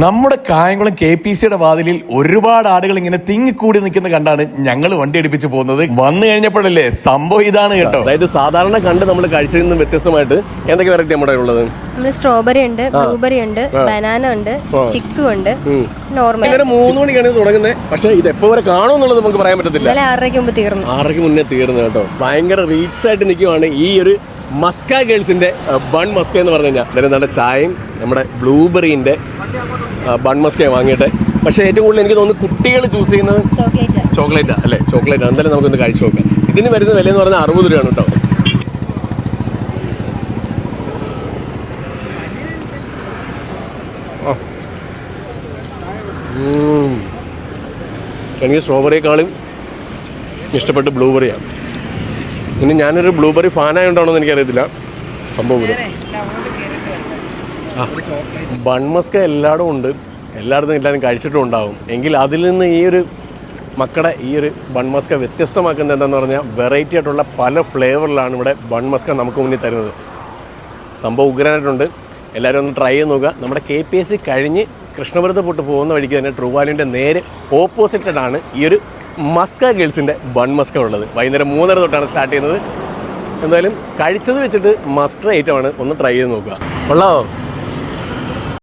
നമ്മുടെ Kayamkulam K P സിയുടെ വാതിലിൽ ഒരുപാട് ആടുകൾ ഇങ്ങനെ തിങ്ങിക്കൂടി നിൽക്കുന്ന കണ്ടാണ് ഞങ്ങൾ വണ്ടി അടുപ്പിച്ച് പോകുന്നത്. വന്നു കഴിഞ്ഞപ്പോഴല്ലേ സംഭവം ഇതാണ് കേട്ടോ. അതായത് സാധാരണ കണ്ട് നമ്മൾ കഴിച്ചതിൽ നിന്നും വ്യത്യസ്തമായിട്ട് എന്തൊക്കെ വെറൈറ്റി നമ്മുടെ ഉള്ളത് നമ്മുടെ സ്ട്രോബെറി ഉണ്ട് ബ്ലൂബെറി ഉണ്ട് ബനാന ഉണ്ട് ചിക്കു ഉണ്ട് നോർമൽ ഇങ്ങനെ മൂന്ന് മണിക്കാണ് ഇത് തുടങ്ങുന്നത്. പക്ഷേ ഇത് എപ്പോ വരെ കാണും എന്നുള്ളത് നമുക്ക് പറയാൻ പറ്റത്തില്ല. ആറരയ്ക്ക് മുമ്പ് തീർന്നു. ആറരയ്ക്ക് മുന്നേ തീർന്നു കേട്ടോ. ഭയങ്കര റീച്ച് ആയിട്ട് നിൽക്കുവാണ് ഈ ഒരു മസ്ക ഗേൾസിന്റെ ബൺ മസ്ക എന്ന് പറഞ്ഞു കഴിഞ്ഞാൽ. അതായത് നമ്മുടെ ചായയും നമ്മുടെ ബ്ലൂബെറിന്റെ ബൺ മസ്കേ വാങ്ങിയിട്ട്. പക്ഷേ ഏറ്റവും കൂടുതൽ എനിക്ക് തോന്നുന്നു കുട്ടികൾ ചൂസ് ചെയ്യുന്നത് ചോക്ലേറ്റ് ചോക്ലേറ്റ് അല്ലേ? ചോക്ലേറ്റ് എന്തായാലും നമുക്കൊന്ന് കഴിച്ചു നോക്കാം. ഇതിന് വരുന്ന വില എന്ന് പറഞ്ഞാൽ അറുപത് രൂപയാണ് കേട്ടോ. എനിക്ക് സ്ട്രോബെറിയേക്കാളും ഇഷ്ടപ്പെട്ട് ബ്ലൂബെറിയാണ് ഇനി ഞാനൊരു ബ്ലൂബെറി ഫാനായോണ്ടാണോ എന്ന് എനിക്കറിയത്തില്ല. സംഭവം ബൺമസ്ക എല്ലായിടും ഉണ്ട്. എല്ലായിടത്തും എല്ലാവരും കഴിച്ചിട്ടും ഉണ്ടാവും. എങ്കിൽ അതിൽ നിന്ന് ഈ ഒരു മക്കളുടെ ഈ ഒരു ബൺമസ്ക വ്യത്യസ്തമാക്കുന്നത് എന്താണെന്ന് പറഞ്ഞാൽ വെറൈറ്റി ആയിട്ടുള്ള പല ഫ്ലേവറിലാണ് ഇവിടെ ബൺമസ്ക നമുക്ക് മുന്നിൽ തരുന്നത്. സംഭവം ഉഗ്രനായിട്ടുണ്ട്. എല്ലാവരും ഒന്ന് ട്രൈ ചെയ്ത് നോക്കുക. നമ്മുടെ കെ പി എസ് സി കഴിഞ്ഞ് കൃഷ്ണപുരത്ത് പോട്ട് പോകുന്ന വഴിക്ക് തന്നെ ട്രൂവാലിന്റെ നേരെ ഓപ്പോസിറ്റഡാണ് ഈ ഒരു മസ്ക ഗേൾസിന്റെ ബൺ മസ്ക ഉള്ളത്. വൈകുന്നേരം മൂന്നര തൊട്ടാണ് സ്റ്റാർട്ട് ചെയ്യുന്നത്. എന്തായാലും കഴിച്ചത് വെച്ചിട്ട് മസ്റ്റ് ഐറ്റമാണ് ഒന്ന് ട്രൈ ചെയ്ത് നോക്കുക. കൊള്ളാമോ